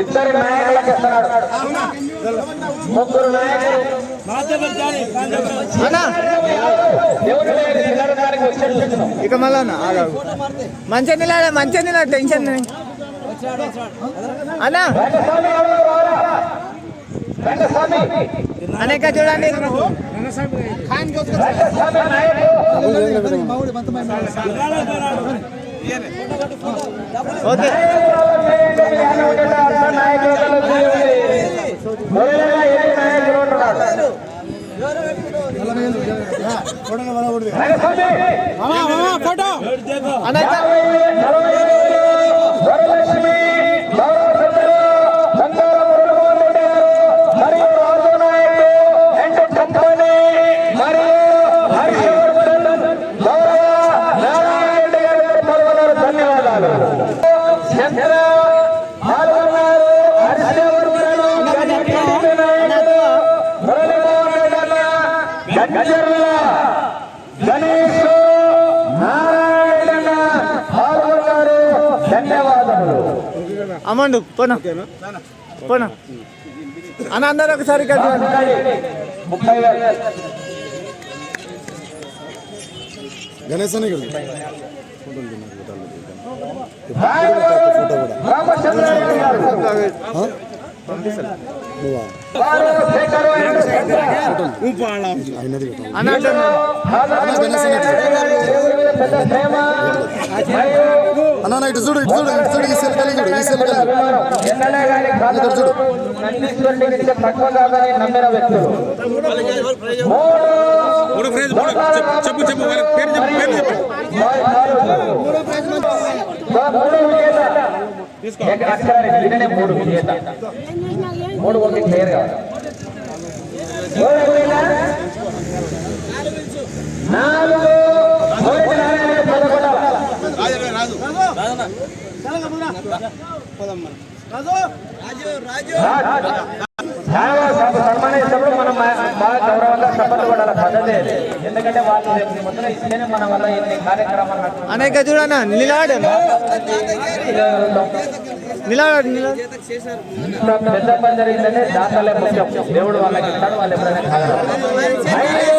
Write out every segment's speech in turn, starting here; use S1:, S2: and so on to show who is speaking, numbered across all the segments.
S1: ఇద్దరు నాయకులకు ఇస్తున్నాడు ముగ్గురు నాయకులు.
S2: ఇక మళ్ళా మంచిగా నిలాడ మంచిగా నిలాడ టెన్షన్. అన్నా. అనేక చూడండి.
S1: రంగస్వామి నాయకులు
S2: ఓకే అన్న ఇక
S1: అన్న గజ్జర్ల గణేష్ నారాయణ పాల్గొన్నారు. ధన్యవాదములు.
S2: అమ్మండు పోనా? పోనా? అన్న అందరు ఒకసారి
S3: గణేశ్ అని
S2: అన్న
S3: ఇటు చూడు ఇటు చూడు ఇటు చూడు ఈ సెల్ కలిగి చూడు ఈ సెల్ కలిగి
S1: చూడు మూడు ఫ్రేజ్ మూడు
S4: చెప్పు చెప్పు పేరు చెప్పు పేరు చెప్పు
S1: మూడు ఒకటి క్లియర్ కావాలి. నాలుగు. పదకొండవ. రాజు. ఎందుకంటే వాళ్ళు రేపు ముద్ర ఇస్తేనే మన వల్ల ఇన్ని కార్యక్రమాలు నడుస్తున్నాయి.
S2: అనేక చూడన్న నిలబడు
S1: ఇంత పెద్ద పని జరిగిందంటే దాంట్లో ముఖ్యం. దేవుడు వాళ్ళకి ఇస్తాడు వాళ్ళు ఎప్పుడైనా కాగలరు.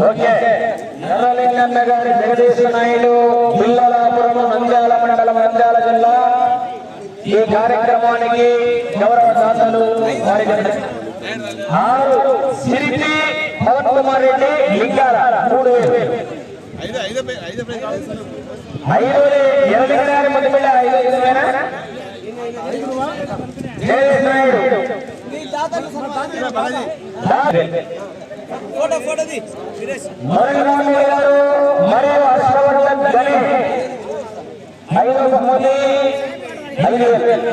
S1: ఓకే. ఎర్రలింగన్న గారి జగదీశ నాయుడు పిల్లలాపురం నంద్యాల మండలం నంద్యాల జిల్లా ఈ కార్యక్రమానికి గౌరవ దాతలు ఆరు సిరిపి పవన్ కుమార్ రెడ్డి లింగాల మూడు వేలు. ఐదు గారి ముందు పిల్ల ఐదు ఐదు మురళీరాము గారు మరియు హర్షవర్ధన్ గని ఐదు మంది ఐదు వేలు.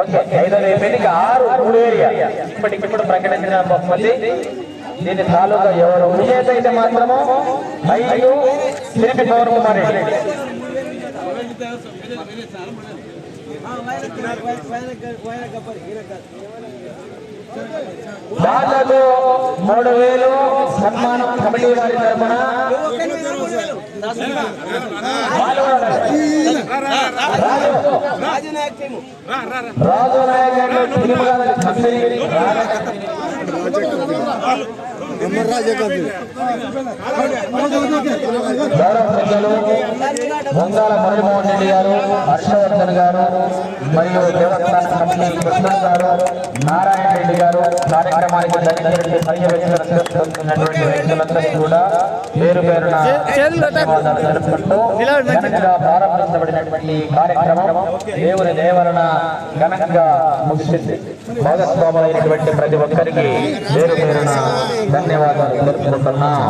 S1: ఓకే ఐదు అయిపోయింది ఆరు మూడు ఏరియా ఇప్పటికిప్పుడు ప్రకటించిన బహుమతి దీని తాలూకా ఎవరు విజేత అయితే మాత్రము ఐదు తిరిగి పవన్ కుమార్ రెడ్డి దాదాపు మూడు వేలు సన్మానం కమిటీ వారి తరఫున రాజు నాయక్ గారు తిరుమల కంపెనీ గౌరవ ప్రజలు వంగాల మురళీమోహన్ రెడ్డి గారు హర్షవర్ధన్ గారు మరియు దేవస్థాన కమిటీ కృష్ణ గారు నారాయణ రెడ్డి గారు కార్యక్రమానికి పర్యవేక్షిస్తున్నటువంటి కూడా పేరు పేరున ధన్యవాదాలు. తెలుపుకుంటూ ఘనంగా ప్రారంభించబడినటువంటి కార్యక్రమం దేవుని దేవరణ ఘనంగా ముగిసింది భాగస్వాములైనటువంటి ప్రతి ఒక్కరికి పేరు పేరున ధన్యవాదాలు తెలుపుకుంటున్నాం.